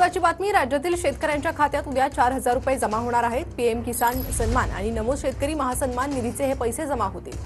महत्वाची बातमी राज्यातील शेतकऱ्यांच्या खात्यात उद्या चार हजार रुपये जमा होणार आहेत. पीएम किसान सन्मान आणि नमो शेतकरी महासन्मान निधीचे हे पैसे जमा होतील.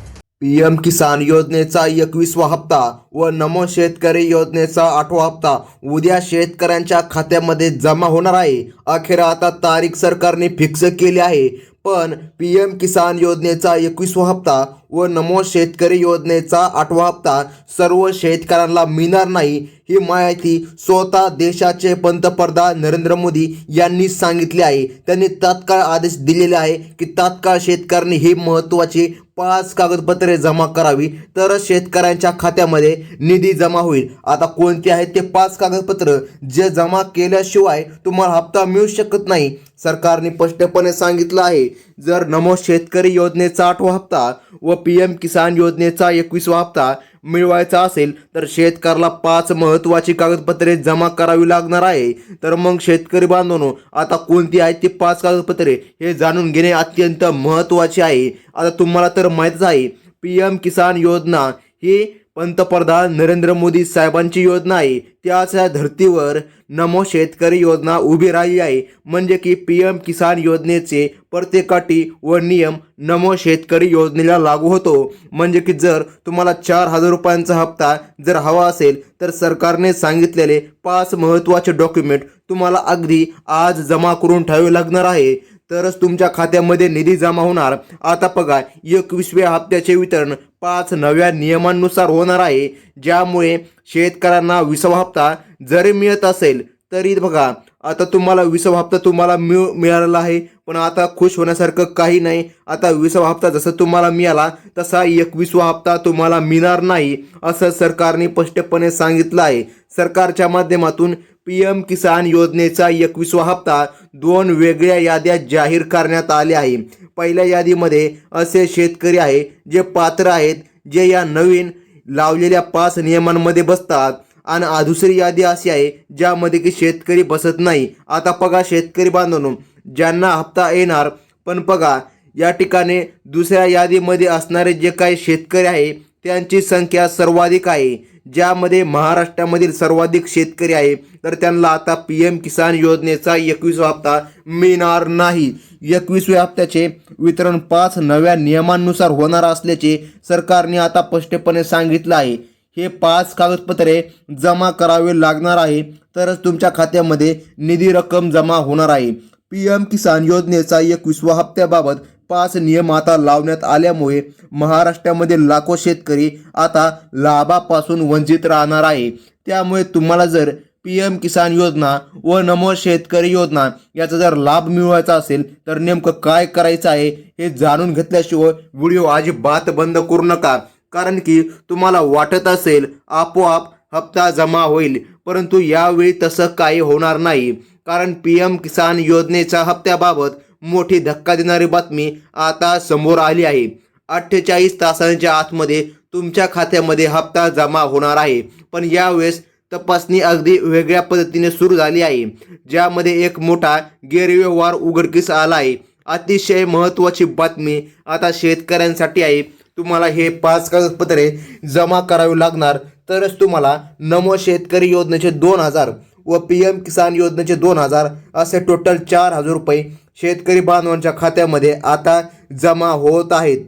पीएम किसान योजनेचा एकवीसवा हप्ता व नमो शेतकरी योजनेचा आठवा हप्ता उद्या शेतकऱ्यांच्या खात्यामध्ये जमा होणार आहे. अखेर आता तारीख सरकारने फिक्स केली आहे. पण पी एम किसान योजनेचा एकवीसवा हप्ता व नमो शेतकरी योजनेचा आठवा हप्ता सर्व शेतकऱ्यांना मिळणार नाही ही माहिती स्वतः देशाचे पंतप्रधान नरेंद्र मोदी यांनी सांगितले आहे. त्यांनी तात्काळ आदेश दिलेले आहे की तात्काळ शेतकऱ्यांनी ही महत्त्वाची पाच कागदपत्रे जमा करावी तरच शेतकऱ्यांच्या खात्यामध्ये निधी जमा होईल. आता कोणती आहेत ते पाच कागदपत्र जे जमा केल्याशिवाय तुम्हाला हप्ता मिळू शकत नाही? सरकारने स्पष्टपणे सांगितलं आहे जर नमो शेतकरी योजनेचा आठवा हप्ता व पी एम किसान योजनेचा एकवीसवा हप्ता मिळवायचा असेल तर शेतकऱ्याला पाच महत्त्वाची कागदपत्रे जमा करावी लागणार आहे. तर मग शेतकरी बांधवनो आता कोणती आहेत ती पाच कागदपत्रे? हे जाणून घेणे अत्यंत महत्त्वाचे आहे. आता तुम्हाला तर माहीतच आहे पी एम किसान योजना ही पंतप्रधान नरेंद्र मोदी साहेबांची योजना आहे. त्याच या धर्तीवर नमो शेतकरी योजना उभी राहिली आहे. म्हणजे की पी एम किसान योजनेचे प्रत्येकाटी व नियम नमो शेतकरी योजनेला लागू होतो. म्हणजे की जर तुम्हाला चार हजार रुपयांचा हप्ता जर हवा असेल तर सरकारने सांगितलेले पाच महत्त्वाचे डॉक्युमेंट तुम्हाला अगदी आज जमा करून ठेवावे लागणार आहे. तरच तुमच्या खात्यामध्ये निधी जमा होणार. आता बघा एकवीसव्या हप्त्याचे वितरण पाच नव्या नियमांनुसार होणार आहे ज्यामुळे शेतकऱ्यांना विसावा हप्ता जरी मिळत असेल तरी बघा आता तुम्हाला विसावा हप्ता तुम्हाला मिळ मिळालेला आहे पण आता खुश होण्यासारखं काही नाही. आता विसावा हप्ता जसा तुम्हाला मिळाला तसा एकवीसवा हप्ता तुम्हाला मिळणार नाही असं सरकारने स्पष्टपणे सांगितलं आहे. सरकारच्या माध्यमातून पी एम किसान योजनेचा एकवीसवा हप्ता दोन वेगळ्या याद्या जाहीर करण्यात आल्या आहे पहिल्या यादीमध्ये असे शेतकरी आहे जे पात्र आहेत जे या नवीन लावलेल्या पाच नियमांमध्ये बसतात. आणि दुसरी यादी अशी आहे ज्यामध्ये की शेतकरी बसत नाही. आता बघा शेतकरी बांधवनो ज्यांना हप्ता येणार पण बघा या ठिकाणी दुसऱ्या यादीमध्ये असणारे जे काही शेतकरी आहे त्यांची संख्या सर्वाधिक आहे. ज्यामध्ये महाराष्ट्रामधील सर्वाधिक शेतकरी आहे तर त्यांना आता पी एम किसान योजनेचा एकवीसवा हप्ता मिळणार नाही. एकवीसव्या हप्त्याचे वितरण पाच नव्या नियमांनुसार होणार असल्याचे सरकारने आता स्पष्टपणे सांगितलं आहे. हे पाच कागदपत्रे जमा करावे लागणार आहे तरच तुमच्या खात्यामध्ये निधी रक्कम जमा होणार आहे. पी एम किसान योजनेचा एकवीसवा हप्त्याबाबत पाच नियम आता लावण्यात आल्यामुळे महाराष्ट्रामध्ये लाखो शेतकरी आता लाभापासून वंचित राहणार आहे. त्यामुळे तुम्हाला जर पी एम किसान योजना व नमो शेतकरी योजना याचा जर लाभ मिळवायचा असेल तर नेमकं काय करायचं आहे हे जाणून घेतल्याशिवाय व्हिडिओ अजिबात बंद करू नका. कारण की तुम्हाला वाटत असेल आपोआप हप्ता जमा होईल परंतु यावेळी तसं काही होणार नाही. कारण पी एम किसान योजनेच्या हप्त्याबाबत मोठी धक्का देणारी बातमी आता समोर आली आहे. अठ्ठेचाळीस तासांच्या आतमध्ये तुमच्या खात्यामध्ये हप्ता जमा होणार आहे. पण यावेळेस तपासणी अगदी वेगळ्या पद्धतीने सुरू झाली आहे ज्यामध्ये एक मोठा गैरव्यवहार उघडकीस आला आहे. अतिशय महत्त्वाची बातमी आता शेतकऱ्यांसाठी आहे. तुम्हाला हे पाच कागदपत्रे जमा करावी लागणार. तरच तुम्हाला नमो शेतकरी योजनेचे दोन हजार व पी एम किसान योजनेचे दोन हजार असे टोटल चार हजार रुपये शेतकरी बांधवांच्या खात्यामध्ये आता जमा होत आहेत.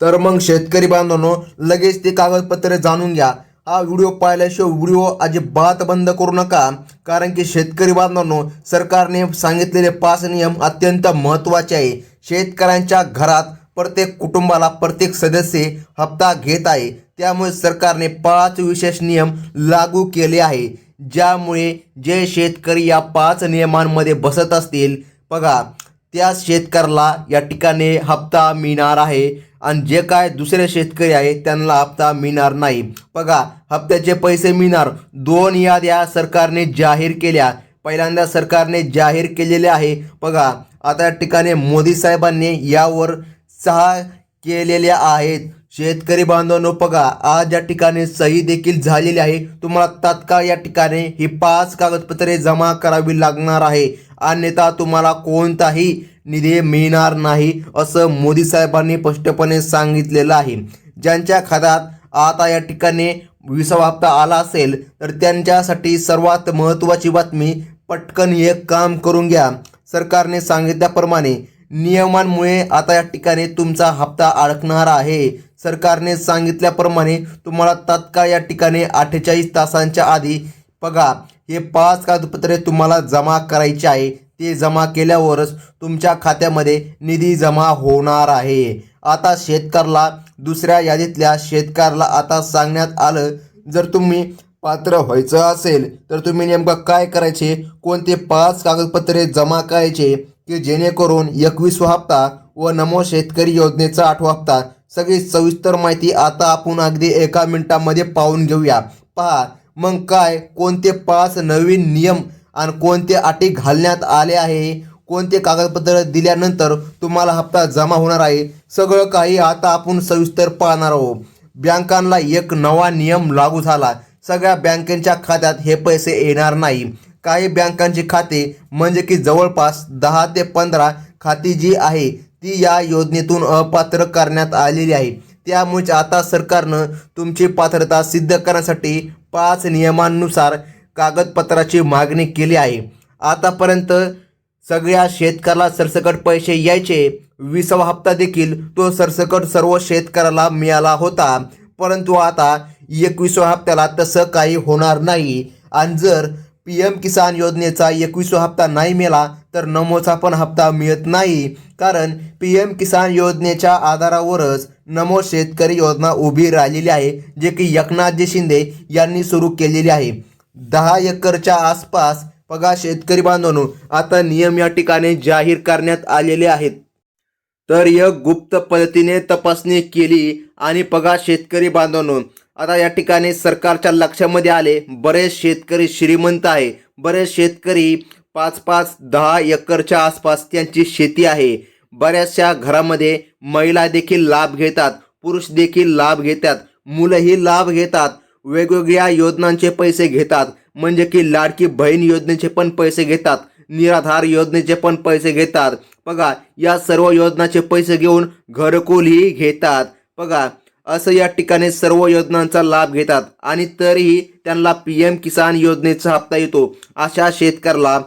तर मग शेतकरी बांधवांनो लगेच ते कागदपत्रे जाणून घ्या. हा व्हिडिओ पाहिल्याशिवाय व्हिडिओ अजिबात बंद करू नका. कारण की शेतकरी बांधवांनो सरकारने सांगितलेले पाच नियम अत्यंत महत्त्वाचे आहे. शेतकऱ्यांच्या घरात प्रत्येक कुटुंबाला प्रत्येक सदस्य हप्ता घेत आहे. त्यामुळे सरकारने पाच विशेष नियम लागू केले आहे. ज्यामुळे जे शेतकरी या पाच नियमांमध्ये बसत असतील बघा त्या शेतकऱ्याला या ठिकाणी हप्ता मिळणार आहे आणि जे काय दुसरे शेतकरी आहेत त्यांना हप्ता मिळणार नाही. बघा हप्त्याचे पैसे मिळणार. दोन याद्या सरकारने जाहीर केल्या. पहिल्यांदा सरकारने जाहीर केलेले आहे. बघा आता या ठिकाणी मोदी साहेबांनी यावर सहा केलेल्या आहेत. शेतकरी बांधवांनो बघा आज या ठिकाणी सही देखील झालेली आहे. तुम्हाला तात्काळ या ठिकाणी ही पाच कागदपत्रे जमा करावी लागणार आहे. अन्यथा तुम्हाला कोणताही निधी मिळणार नाही असं मोदी साहेबांनी स्पष्टपणे सांगितलेलं आहे. ज्यांच्या खात्यात आता या ठिकाणी विसावा हप्ता आला असेल तर त्यांच्यासाठी सर्वात महत्त्वाची बातमी पटकन हे काम करून घ्या. सरकारने सांगितल्याप्रमाणे नियमांमुळे आता या ठिकाणी तुमचा हप्ता अडकणार आहे. सरकारने सांगितल्याप्रमाणे तुम्हाला तात्काळ या ठिकाणी अठ्ठेचाळीस तासांच्या आधी बघा हे पाच कागदपत्रे तुम्हाला जमा करायचे आहे. ते जमा केल्यावरच तुमच्या खात्यामध्ये निधी जमा होणार आहे. आता शेतकऱ्याला दुसऱ्या यादीतल्या शेतकऱ्याला आता सांगण्यात आलं जर तुम्ही पात्र व्हायचं असेल तर तुम्ही नेमकं काय करायचे? कोणते पाच कागदपत्रे जमा करायचे? की जेणेकरून एकवीसवा हप्ता व नमो शेतकरी योजनेचा आठवा हप्ता सगळी सविस्तर माहिती आता आपण अगदी एका मिनिटामध्ये पाहून घेऊया. पहा मग काय? कोणते पाच नवीन नियम आणि कोणते अटी घालण्यात आले आहे? कोणते कागदपत्र दिल्यानंतर तुम्हाला हप्ता जमा होणार आहे? सगळं काही आता आपण सविस्तर पाहणार आहोत. बँकांना एक नवा नियम लागू झाला. सगळ्या बँकांच्या खात्यात हे पैसे येणार नाही. काही बँकांची खाते म्हणजे की जवळपास दहा ते पंधरा खाती जी आहे ती या योजनेतून अपात्र करण्यात आलेली आहे. त्यामुळे आता सरकारनं तुमची पात्रता सिद्ध करण्यासाठी पाच नियमांनुसार कागदपत्राची मागणी केली आहे. आतापर्यंत सगळ्या शेतकऱ्याला सरसकट पैसे यायचे. विसावा हप्ता देखील तो सरसकट सर्व शेतकऱ्याला मिळाला होता. परंतु आता एकविसाव्या हप्त्याला तसं काही होणार नाही. आणि जर पी एम किसान योजनेचा एकवीसवा हप्ता नाही मिळाला तर नमोचा पण हप्ता मिळत नाही. कारण पी एम किसान योजनेच्या आधारावरच नमो शेतकरी योजना उभी राहिलेली आहे जे की एकनाथजी शिंदे यांनी सुरू केलेली आहे. दहा एकरच्या आसपास बघा शेतकरी बांधवांनो आता नियम या ठिकाणी जाहीर करण्यात आलेले आहेत. तर एक गुप्त पद्धतीने तपासणी केली आणि बघा शेतकरी बांधवांनो आता या ठिकाणी सरकारच्या लक्षामध्ये आले. बरेच शेतकरी श्रीमंत आहे. बरेच शेतकरी पाच पाच दहा एकरच्या आसपास त्यांची शेती आहे. बऱ्याचशा घरामध्ये महिला देखील लाभ घेतात पुरुष देखील लाभ घेतात मुलंही लाभ घेतात वेगवेगळ्या योजनांचे पैसे घेतात म्हणजे की लाडकी बहीण योजनेचे पण पैसे घेतात निराधार योजनेचे पण पैसे घेतात. बघा या सर्व योजनाचे पैसे घेऊन घरकुलही घेतात. बघा असं या ठिकाणी सर्व योजनांचा लाभ घेतात आणि तरीही त्यांना पी एम किसान योजनेचा हप्ता येतो. अशा शेतकऱ्याला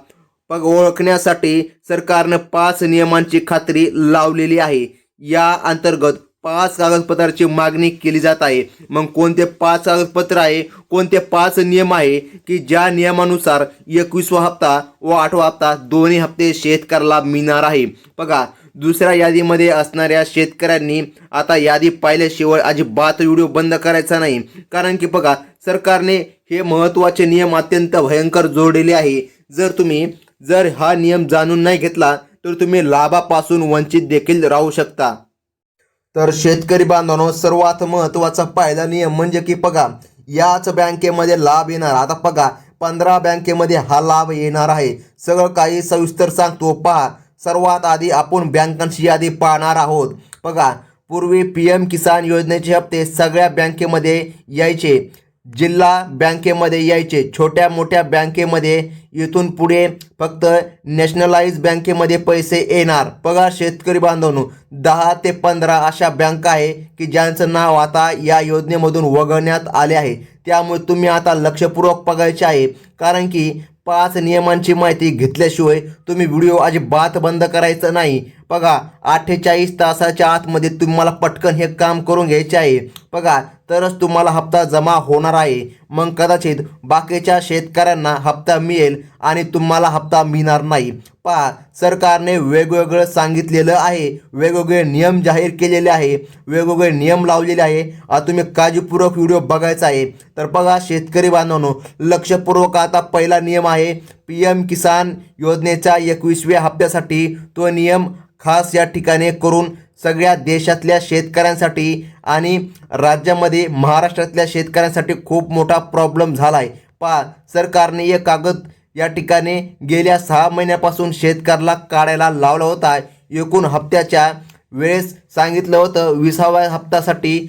बघ ओळखण्यासाठी सरकारनं पाच नियमांची खात्री लावलेली आहे. या अंतर्गत पाच कागदपत्राची मागणी केली जात आहे. मग कोणते पाच कागदपत्र आहे? कोणते पाच नियम आहे? की ज्या नियमानुसार एकवीसवा हप्ता व आठवा हप्ता दोन्ही हप्ते शेतकऱ्याला मिळणार आहे? बघा दुसऱ्या यादीमध्ये असणाऱ्या शेतकऱ्यांनी आता यादी पाहिल्याशिवाय अजिबात व्हिडिओ बंद करायचा नाही. कारण की बघा सरकारने हे महत्त्वाचे नियम अत्यंत भयंकर जोडलेले आहे. जर तुम्ही जर हा नियम जाणून नाही घेतला तर तुम्ही लाभापासून वंचित देखील राहू शकता. तर शेतकरी बांधवांनो सर्वात महत्त्वाचा पहिला नियम म्हणजे की बघा याच बँकेमध्ये लाभ येणार. आता बघा पंधरा बँकेमध्ये हा लाभ येणार आहे. सगळं काही सविस्तर सांगतो. पहा सर्वात आधी आपण बँकांची यादी पाहणार आहोत. बघा पूर्वी पी एम किसान योजनेचे हप्ते सगळ्या बँकेमध्ये यायचे. जिल्हा बँकेमध्ये यायचे. छोट्या मोठ्या बँकेमध्ये इथून पुढे फक्त नॅशनलाइज बँकेमध्ये पैसे येणार. पगार शेतकरी बांधवांनो दहा ते पंधरा अशा बँका आहे की ज्यांचं नाव आता या योजनेमधून वगळण्यात आले आहे. त्यामुळे तुम्ही आता लक्षपूर्वक बघायचे आहे. कारण की पाच नियमांची माहिती घेतल्याशिवाय तुम्ही व्हिडिओ अजिबात बंद करायचं नाही. बघा अठ्ठेचाळीस तासाच्या आतमध्ये तुम्हाला पटकन हे काम करून घ्यायचे आहे. बघा तरच तुम्हाला हप्ता जमा होणार आहे. मग कदाचित बाकीच्या शेतकऱ्यांना हप्ता मिळेल आणि तुम्हाला हप्ता मिळणार नाही. पहा सरकारने वेगवेगळं सांगितलेलं आहे. वेगवेगळे नियम जाहीर केलेले आहे. वेगवेगळे नियम लावलेले आहे. आता तुम्ही काळजीपूर्वक व्हिडिओ बघायचा आहे. तर बघा शेतकरी बांधवांनो लक्षपूर्वक आता पहिला नियम आहे. पी एम किसान योजनेच्या एकवीसव्या हप्त्यासाठी तो नियम खास या ठिकाणी करून सगळ्या देशातल्या शेतकऱ्यांसाठी आणि राज्यामध्ये महाराष्ट्रातल्या शेतकऱ्यांसाठी खूप मोठा प्रॉब्लेम झाला आहे पहा सरकारने हे कागद या ठिकाणी गेल्या सहा महिन्यापासून शेतकऱ्याला काढायला लावला होता. एकूण हप्त्याच्या वेळेस सांगितलं होतं विसाव्या हप्त्यासाठी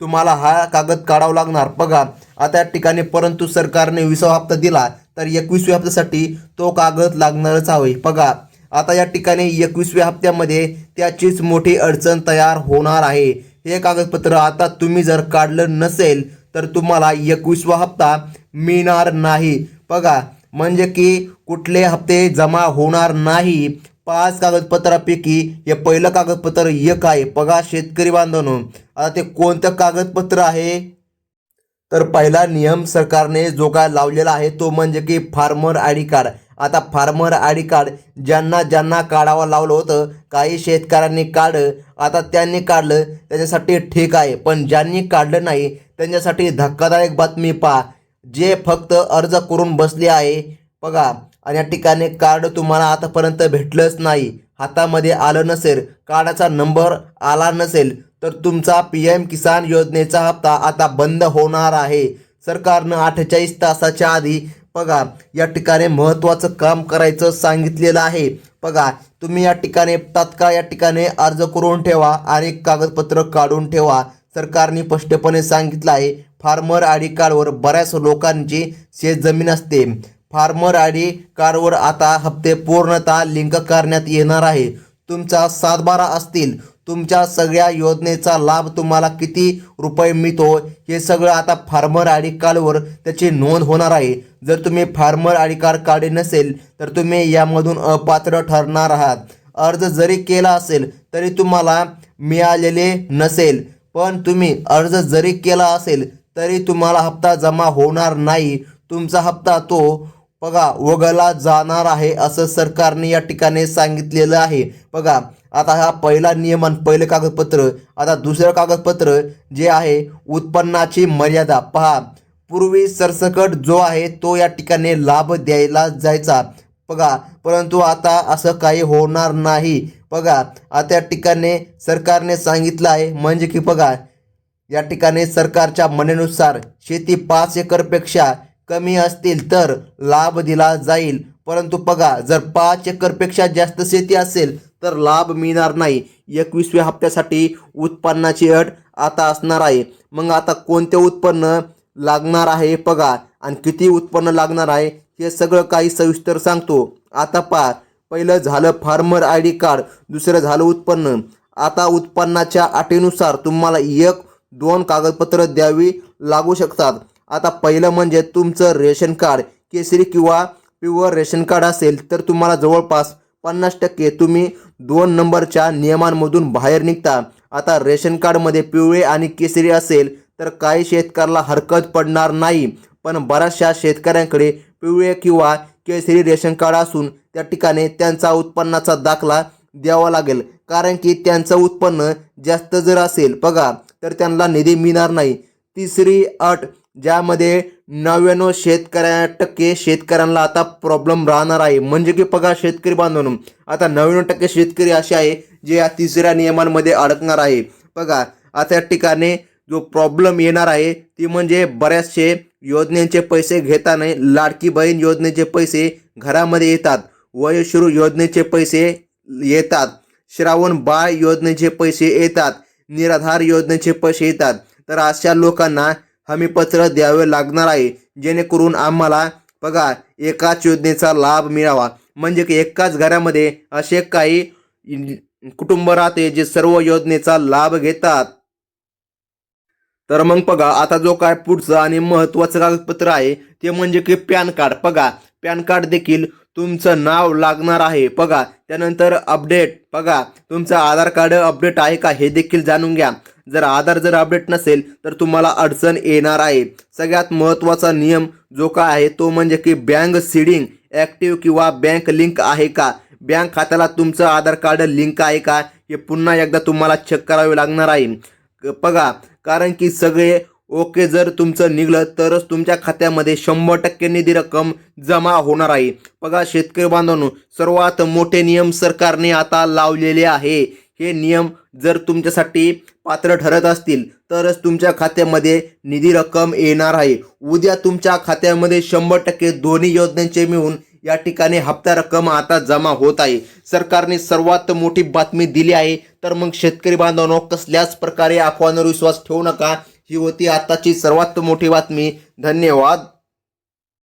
तुम्हाला हा कागद काढावा लागणार. बघा आता या ठिकाणी परंतु सरकारने विसावा हप्ता दिला. तर एकवीसव्या हप्त्यासाठी तो कागद लागणारच हवे. बघा आता या ठिकाणी एकवीसव्या हप्त्यामध्ये त्याचीच मोठी अडचण तयार होणार आहे. हे कागदपत्र आता तुम्ही जर काढलं नसेल तर तुम्हाला एकवीसवा हप्ता मिळणार नाही. बघा म्हणजे की कुठले हप्ते जमा होणार नाही. पाच कागदपत्रापैकी हे पहिलं कागदपत्र एक आहे. बघा शेतकरी बांधवांनो आता ते कोणतं कागदपत्र आहे? तर पहिला नियम सरकारने जो काय लावलेला आहे तो म्हणजे की फार्मर आय डी कार्ड. आता फार्मर आय डी कार्ड ज्यांना ज्यांना काढावं लावलं होतं काही शेतकऱ्यांनी काढलं आता त्यांनी काढलं त्याच्यासाठी ठीक आहे. पण ज्यांनी काढलं नाही त्यांच्यासाठी धक्कादायक बातमी पहा. जे फक्त अर्ज करून बसले आहे बघा. आणि या ठिकाणी कार्ड तुम्हाला आतापर्यंत भेटलंच नाही. हातामध्ये आलं नसेल कार्डाचा नंबर आला नसेल तर तुमचा पी एम किसान योजनेचा हप्ता आता बंद होणार आहे. सरकारनं अठ्ठेचाळीस तासाच्या आधी बघा या ठिकाणी महत्त्वाचं काम करायचं सांगितलेलं आहे. बघा तुम्ही या ठिकाणी तात्काळ या ठिकाणी अर्ज करून ठेवा आणि कागदपत्र काढून ठेवा. सरकारने स्पष्टपणे सांगितलं आहे फार्मर आय डी कार्डवर बऱ्याच लोकांची शेतजमीन असते. फार्मर आय डी कार्डवर आता हप्ते पूर्णतः लिंक करण्यात येणार आहे. तुमचा सातबारा असतील. तुमच्या सगळ्या योजनेचा लाभ तुम्हाला किती रुपये मिळतो? हे सगळं आता फार्मर आय डी कार्डवर त्याची नोंद होणार आहे. जर तुम्ही फार्मर आय डी कार्ड काढले नसेल तर तुम्ही यामधून अपात्र ठरणार आहात. अर्ज जरी केला असेल तरी तुम्हाला मिळालेले नसेल. पण तुम्ही अर्ज जरी केला असेल तरी तुम्हाला हप्ता जमा होणार नाही. तुमचा हप्ता तो बघा वगळला जाणार आहे असं सरकारने या ठिकाणी सांगितलेलं आहे. बघा आता हा पहिला नियम आणि पहिलं कागदपत्र आता दुसरं कागदपत्र जे आहे उत्पन्नाची मर्यादा. पहा पूर्वी सरसकट जो आहे तो या ठिकाणी लाभ द्यायला जायचा. बघा परंतु आता असं काही होणार नाही. बघा आता या ठिकाणी सरकारने सांगितलं आहे म्हणजे की बघा या ठिकाणी सरकारच्या म्हणेनुसार शेती पाच एकरपेक्षा कमी असतील तर लाभ दिला जाईल. परंतु बघा जर पाच एकरपेक्षा जास्त शेती असेल तर लाभ मिळणार नाही. एकवीसव्या हप्त्यासाठी उत्पन्नाची अट आता असणार आहे. मग आता कोणते उत्पन्न लागणार आहे बघा. आणि किती उत्पन्न लागणार आहे हे सगळं काही सविस्तर सांगतो. आता पहा. पहिलं झालं फार्मर आय डी कार्ड दुसरं झालं उत्पन्न. आता उत्पन्नाच्या अटीनुसार तुम्हाला एक दोन कागदपत्र द्यावी लागू शकतात. आता पहिलं म्हणजे तुमचं रेशन कार्ड. केसरी किंवा प्युअर रेशन कार्ड असेल तर तुम्हाला जवळपास पन्नास टक्के. तुम्ही दोन नंबरच्या नियमांमधून बाहेर निघता. आता रेशन कार्डमध्ये पिवळे आणि केसरी असेल तर काही शेतकऱ्याला हरकत पडणार नाही. पण बऱ्याचशा शेतकऱ्यांकडे पिवळे किंवा केसरी रेशन कार्ड असून त्या ठिकाणी त्यांचा उत्पन्नाचा दाखला द्यावा लागेल. कारण की त्यांचं उत्पन्न जास्त जर असेल बघा तर त्यांना निधी मिळणार नाही. तिसरी अट ज्यामध्ये नव्याण्णव शेतकऱ्या टक्के शेतकऱ्यांना आता प्रॉब्लेम राहणार आहे. म्हणजे की बघा शेतकरी बांधून आता नव्याण्णव टक्के शेतकरी असे आहे जे या तिसऱ्या नियमांमध्ये अडकणार आहे. बघा आता या ठिकाणी जो प्रॉब्लेम येणार आहे ती म्हणजे बऱ्याचशे योजनेचे पैसे घेताना लाडकी बहीण योजनेचे पैसे घरामध्ये येतात. वयोश्रू योजनेचे पैसे येतात. श्रावण बाळ योजनेचे पैसे येतात. निराधार योजनेचे पैसे येतात. तर अशा लोकांना हमीपत्र द्यावे लागणार आहे. जेणेकरून आम्हाला बघा एकाच योजनेचा लाभ मिळावा. म्हणजे की एकाच घरामध्ये असे काही कुटुंब राहते जे सर्व योजनेचा लाभ घेतात. तर मग बघा आता जो काय पुढचं आणि महत्वाचं कागदपत्र आहे ते म्हणजे की पॅन कार्ड. बघा पॅन कार्ड देखील तुमचं नाव लागणार आहे. बघा त्यानंतर अपडेट. बघा तुमचं आधार कार्ड अपडेट आहे का हे देखील जाणून घ्या. जर आधार जर अपडेट नसेल तर तुम्हाला अडचण येणार आहे. सगळ्यात महत्त्वाचा नियम जो का आहे तो म्हणजे की बँक सीडिंग ॲक्टिव्ह किंवा बँक लिंक आहे का? बँक खात्याला तुमचं आधार कार्ड लिंक आहे का? हे पुन्हा एकदा तुम्हाला चेक करावे लागणार आहे. बघा कारण की सगळे ओके जर तुमचं निघलं तरच तुमच्या खात्यामध्ये शंभर टक्के निधी रक्कम जमा होणार आहे. बघा शेतकरी बांधवांनो सर्वात मोठे नियम सरकारने आता लावलेले आहे. हे नियम जर तुमच्यासाठी पात्र ठरत असतील तरच तुमच्या खात्यामध्ये निधी रक्कम येणार आहे. उद्या तुमच्या खात्यामध्ये शंभर टक्के दोन्ही योजनांचे मिळून या ठिकाणी हप्ता रक्कम आता जमा होत आहे. सरकारने सर्वात मोठी बातमी दिली आहे तर मग शेतकरी बांधवांनो कसल्याच प्रकारे अफवांवर विश्वास ठेवू नका. ही होती आताची सर्वात मोठी बातमी. धन्यवाद.